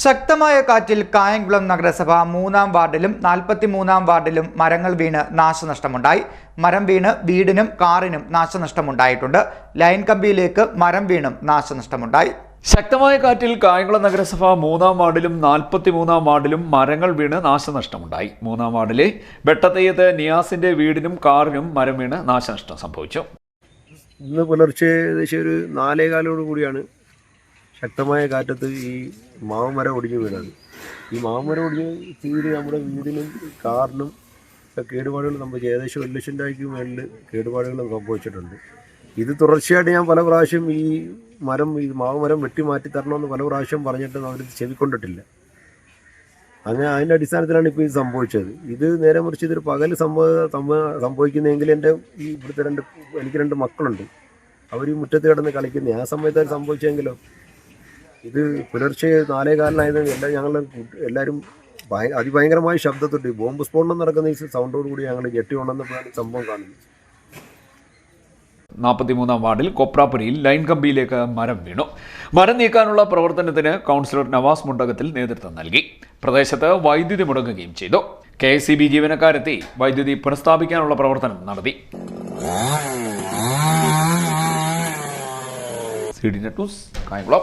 ശക്തമായ കാറ്റിൽ കായംകുളം നഗരസഭ മൂന്നാം വാർഡിലും നാൽപ്പത്തിമൂന്നാം വാർഡിലും മരങ്ങൾ വീണ് നാശനഷ്ടമുണ്ടായി. മരം വീണ് വീടിനും കാറിനും നാശനഷ്ടമുണ്ടായിട്ടുണ്ട്. ലൈൻ കമ്പിയിലേക്ക് മരം വീണും നാശനഷ്ടമുണ്ടായി. ശക്തമായ കാറ്റിൽ കായംകുളം നഗരസഭ മൂന്നാം വാർഡിലും നാൽപ്പത്തിമൂന്നാം വാർഡിലും മരങ്ങൾ വീണ് നാശനഷ്ടമുണ്ടായി. മൂന്നാം വാർഡിലെ വെട്ടത്തയ്യത്ത് നിയാസിന്റെ വീടിനും കാറിനും മരം വീണ് നാശനഷ്ടം സംഭവിച്ചു. ഇന്ന് പുലർച്ചെ ഏകദേശം ഒരു നാലേകാലോട് കൂടിയാണ് ശക്തമായ കാറ്റത്ത് ഈ മാമരം ഒടിഞ്ഞു വീടാണ് ഈ മാമരം ഒടിഞ്ഞ് തീരെ നമ്മുടെ വീടിനും കാറിനും കേടുപാടുകൾ നമുക്ക് ഏകദേശം ഒരു ലക്ഷം രൂപയ്ക്ക് മേളിൽ കേടുപാടുകൾ സംഭവിച്ചിട്ടുണ്ട്. ഇത് തുടർച്ചയായിട്ട് ഞാൻ പല പ്രാവശ്യം ഈ മരം ഈ മാവുമരം വെട്ടി മാറ്റി തരണമെന്ന് പല പ്രാവശ്യം പറഞ്ഞിട്ട് അവർ ചെവിക്കൊണ്ടിട്ടില്ല. അങ്ങനെ അതിന്റെ അടിസ്ഥാനത്തിലാണ് ഇപ്പോൾ ഇത് സംഭവിച്ചത്. ഇത് നേരെ മറിച്ച് ഇതൊരു പകൽ സംഭവ- സംഭവിക്കുന്നതെങ്കിൽ എന്റെ ഈ ഇവിടുത്തെ രണ്ട് എനിക്ക് രണ്ട് മക്കളുണ്ട്. അവർ ഈ മുറ്റത്ത് കിടന്ന് കളിക്കുന്ന. ആ സമയത്ത് അത് സംഭവിച്ചെങ്കിലോ ഇത് പുലർച്ചെ നാലേ കാലിനായത് എല്ലാ ഞങ്ങൾ എല്ലാവരും ഭയ- അതിഭയങ്കരമായ ശബ്ദത്തുണ്ട് ബോംബ് സ്ഫോടനം നടക്കുന്ന ഈ സൗണ്ടോട് കൂടി ഞങ്ങൾ ഞെട്ടി ഉണർന്നപ്പോഴാണ് സംഭവം കാണുന്നത്. നാൽപ്പത്തിമൂന്നാം വാർഡിൽ കൊപ്രാപ്പുരയിൽ ലൈൻ കമ്പിയിലേക്ക് മരം വീണു. മരം നീക്കാനുള്ള പ്രവർത്തനത്തിന് കൗൺസിലർ നവാസ് മുണ്ടകത്തിൽ നേതൃത്വം നൽകി. പ്രദേശത്ത് വൈദ്യുതി മുടങ്ങുകയും ചെയ്തു. കെ എസ് സി ബി ജീവനക്കാരെത്തി വൈദ്യുതി പുനഃസ്ഥാപിക്കാനുള്ള പ്രവർത്തനം നടത്തി. C D net news Kayamkulam.